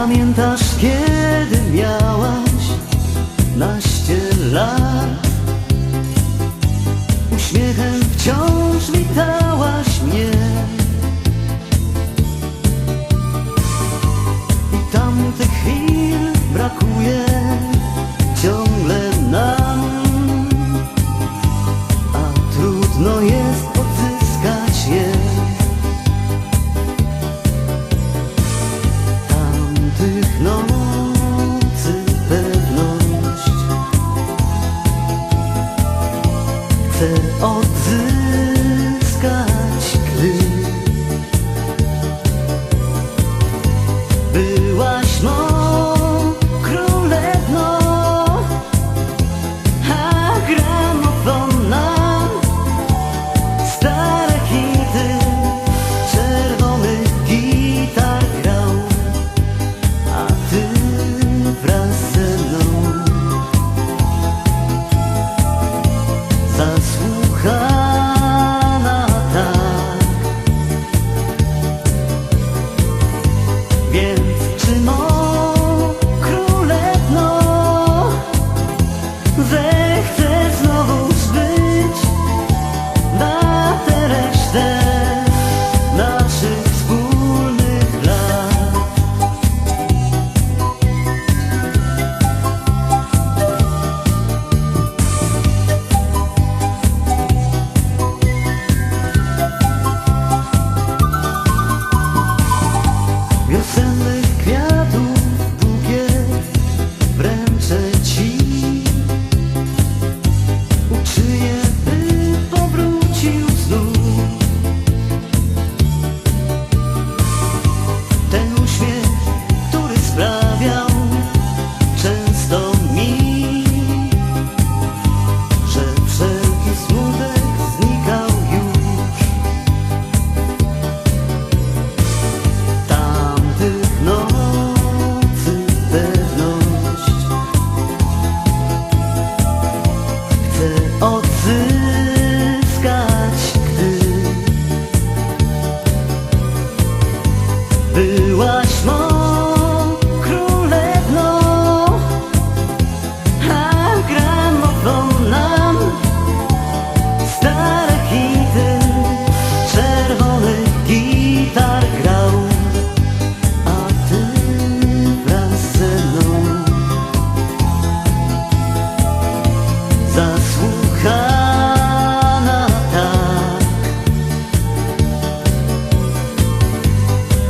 Pamiętasz kiedy miałaś naście lat? Uśmiechem wciąż witałaś mnie.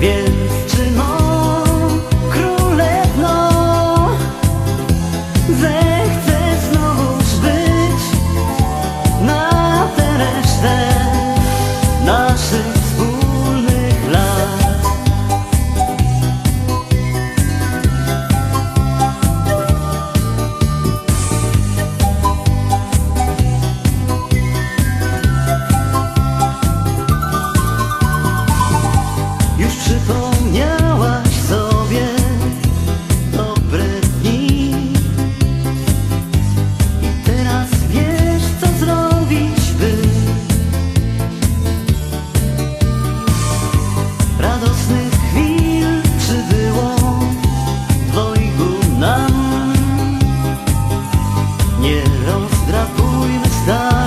więc Zapomniałaś sobie dobre dni. I teraz wiesz co zrobić by Radosnych chwil przybyło dwojgu nam. Nie rozdrapujmy stanu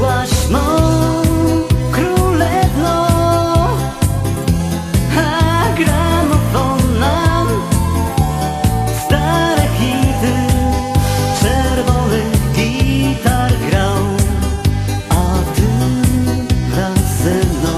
byłaś mą królewną A gramofon nam stare hity czerwonych gitar grał A ty wraz ze mną.